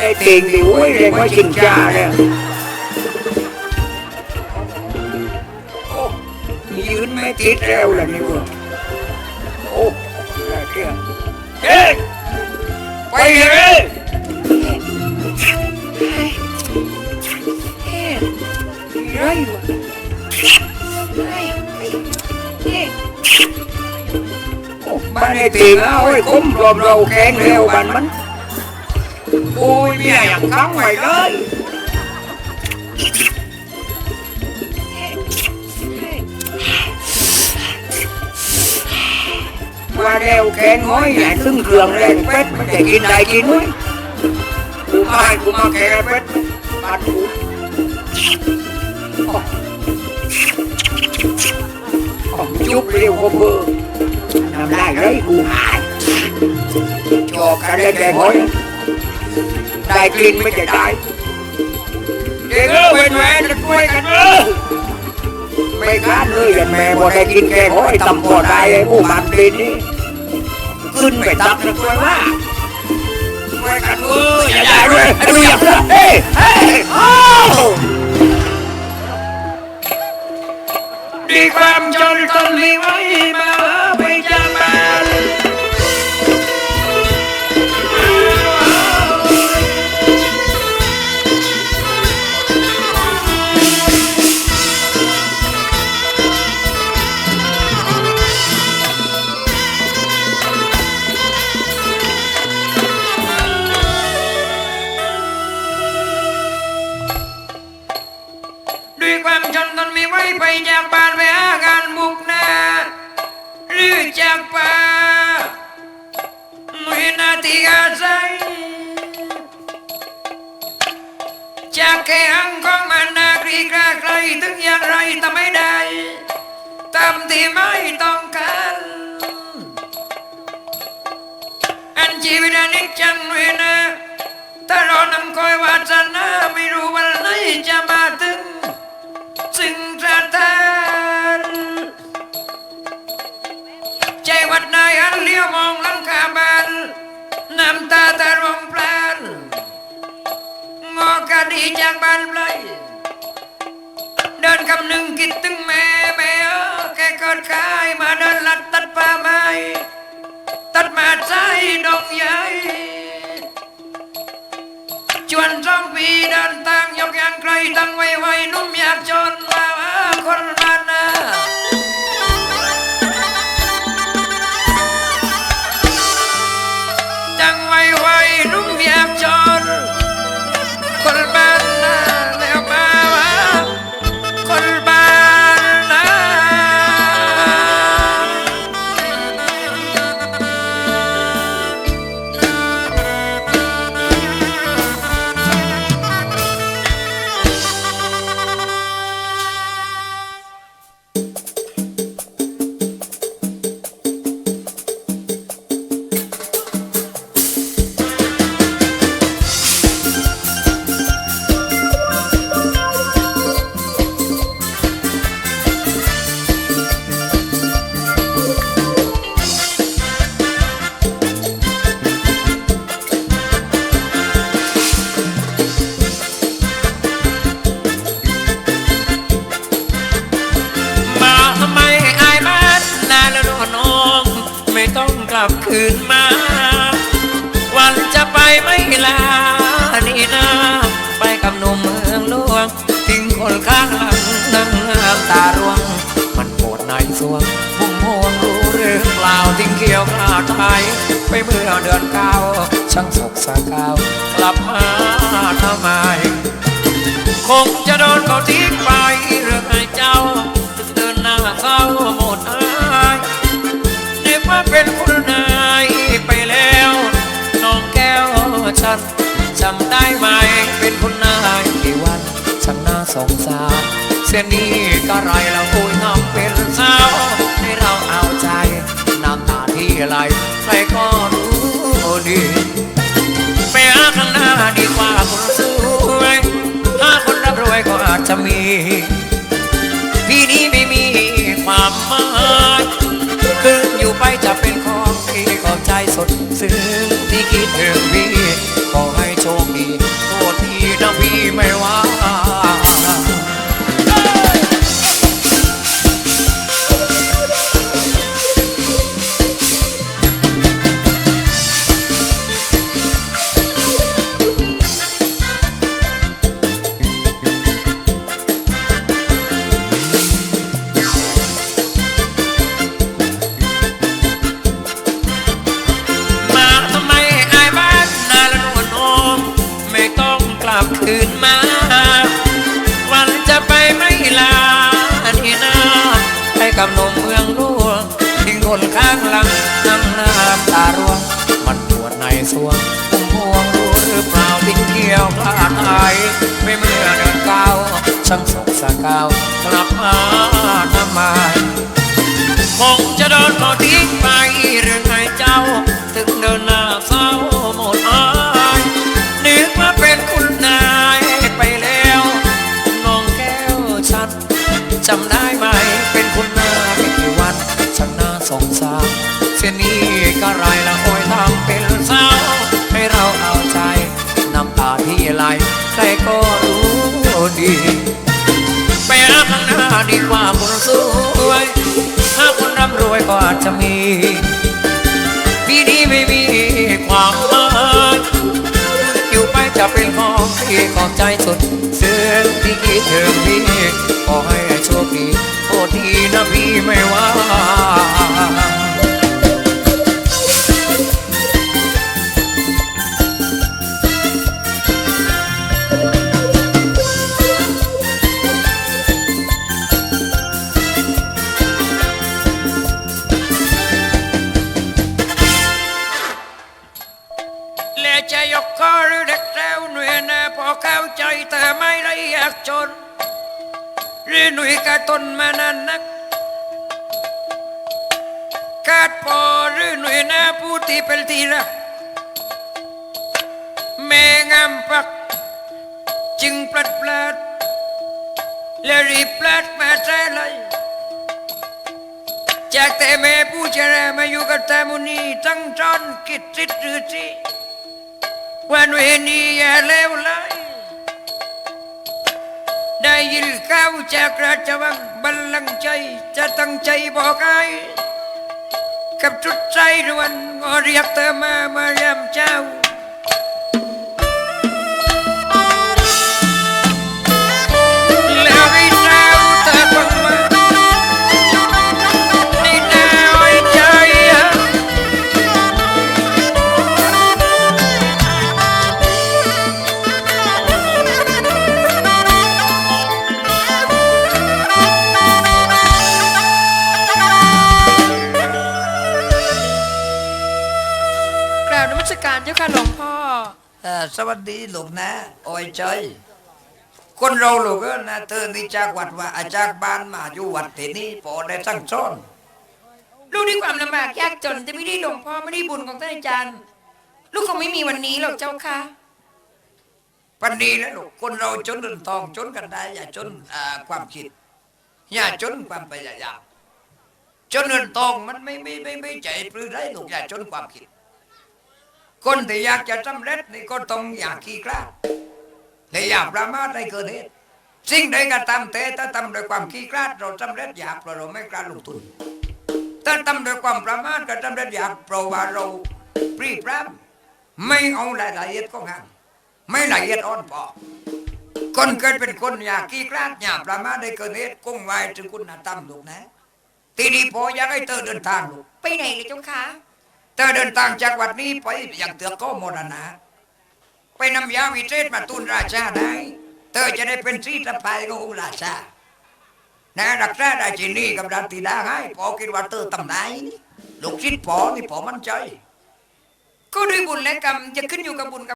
ได้เต่งดิโอ้ยเรียกว่าชิงชาเนี่ยโอ้ยืนไม่ติดแล้วล่ะนี่ กูโอ้ได้เที่ยเอ๊ะไปเลยไรวะโอ้บ้านไอ้ตีเอาไอ้คุ้มรวมเราแกง ไว้เลยว่าเร็วแกงห้อยใหญ่ครึ่งเครื่องแรงเป็ดมันจะกินได้กินไหมกูมาให้กูมาแกงเป็ดบ้านกูขอเร็วกว่าเบอร์ทำได้เลยกูหายจอกกันได้แต่หอยได้กลิ่นไม่จะได้เด็กเออเว้นแหวนจะช่วยกันเออไม่กล้าเลยกันแม่บ่ได้กินแกงหอยตำพอได้ไอ้ผู้มันกลิ่นนี่ขึ้นไปตักจะช่วยว่าช่วยกันเอออย่าได้ด้วยไอ้ดูอย่าเฮ้ยเฮ้ยโอ้ดีความจนตนมีไว้มา ด้วยความจนตนมีไว้ไปจากบ้านไปหางานมุกนาหรือจากป่าไม่นาทีอาศัยจากแค่หังของมันนากรีกราใครถึงอย่างไรทำไม่ได้ตามที่ไม่ต้องการอันชีวิตอันนี้จังเลยนะถ้าเรานำคอยวาสนาไม่รู้วันไหนจะมาถึง ดนายอันเลี้ยวมองลังคาบานน้ำตาตะรองพลานงอกะดีจากบ้านไกลเดินคำหนึ่งคิดถึงแม่แม่เออแกกิดขายมาเดินลัดตัดป่าไม้ตัดมาใจดอกใหญ่ชวนสองปีเดินทางยกยางไกลตั้งไว้ไว้นุ่มอยากจนมาหาคนบ้านนา ลานี่นะไปกับหนุ่มเมืองหลวง ทิ้งคนข้างหลังนั่งน้ำตาร่วง มันปวดในสวงพุ่มพวงรู้เรื่องเปล่าทิ้งเขียวกล้าไทยไปเมื่อเดือนเก้าช่างศกสาเก้ากลับมาทำไม คงจะโดนเขาทิ้งไปเรื่องไอ้เจ้าเดินหน้าเข้า ฉันจำได้ไหมเป็นคุณนายกี่วันฉันน่าสงสารเส้นนี้ก็ไรเราคุยน้องเป็นสาวให้เราเอาใจน้ำตาที่ไหลใครก็รู้ดีไปหาข้างหน้าดีกว่าคนสวยถ้าคนร่ำรวยก็อาจจะมีพี่นี้ไม่มีความหมายคืออยู่ไปจะเป็นของที่ขอบใจสดซึ้งที่คิดถึงพี่ สวงห่วงรู้หรือเปล่าทิ้งเกี่ยวพลาดหายไม่เมื่อเดินก้าวช่างสกสะกาวกลับมา มี ปีนี้ไม่มีความหมายอยู่ไปจะเป็นของที่ขอบใจสุดซึ่งที่คิดถึงพี่ขอให้โชคดีโทษทีนะพี่ไม่ว่า แต่ไม่ได้อยากจนรือหน่ยกระตนมานานนักกาดพอหรือหน่ยนาผู้ที่เป็นที่รักแม่งามปัก จึงปลัดปลัดและรีบปลัดมาแท้เลยจากแต่แม่ผู้ชรามาอยู่กับตามุนีตั้งจอนกิจสิทธิ์หรือที่วันเวนีอย่าเลวไหล ได้ยินข่าวจากราชวังบัลลังใจจะตั้งใจบอกไอ้กับจุดใจรวนก็เรียกเธอมามาเยี่ยมเจ้า วัสดีลูกนะโอ้ยใจอยคนเราลูกเอ้ยนะเธอนี่จากวัดว่าอาจากบ้านมาอยู่วัดที่นี่พอได้ตั้งซ้อนลูกด้วยความลำบากยากจนแต่ไม่ได้หลวงพ่อไม่ได้บุญของท่านอาจารย์ ลูกคงไม่มีวันนี้หรอกเจ้าค่ะปันนี้แล้วลูกคนเราจนเงินทองจนกันได้อย่าจนอ่าความคิด อย่าจนความพยายามจนเงินทองมันไม่ไม่ไม่ไม่ใจปลื้มได้ลูกอย่าจนความคิด คนที่อยากจะสำเร็จนี่ก็ต้องอยากขี้กล้าและอย่าประมาทในเกินเหตุสิ่งใดก็ตามแต่ถ้าทำโดวยความขี้กล้าเราสำเร็จอยากเพราะเราไม่กล้าลงทุน ถ้าทำโดวยความประมาทก็สำเร็จอยากเพราะว่าเราปรีพรำไม่เอารายละเอียดของงานไม่ละเอียดอ่อนพอคนเกิดเป็นคนอยากขี้กล้าอย่าประมาทในเกินเหตุคงไว้ถึงคุณธรรมลูกนะทีนี้พออยากให้เธอเดินทางลูกไปไหนเลยจ้าค่ะ เธอเดินทางจากวัดนี้ไปอย่างเตือกก็โมรณะไปนำยาวิเศษมาตุนราชาได้ เธอจะได้เป็นสีตะพายขององค์ราชานะรักษาได้ที่นี่กับดันตีดาให้พอกินวัตเตอร์ตำไหนลูกศิษย์พอนี่พอมันใจ ก็ด้วยบุญและกรรมจะขึ้นอยู่กับบุญกับ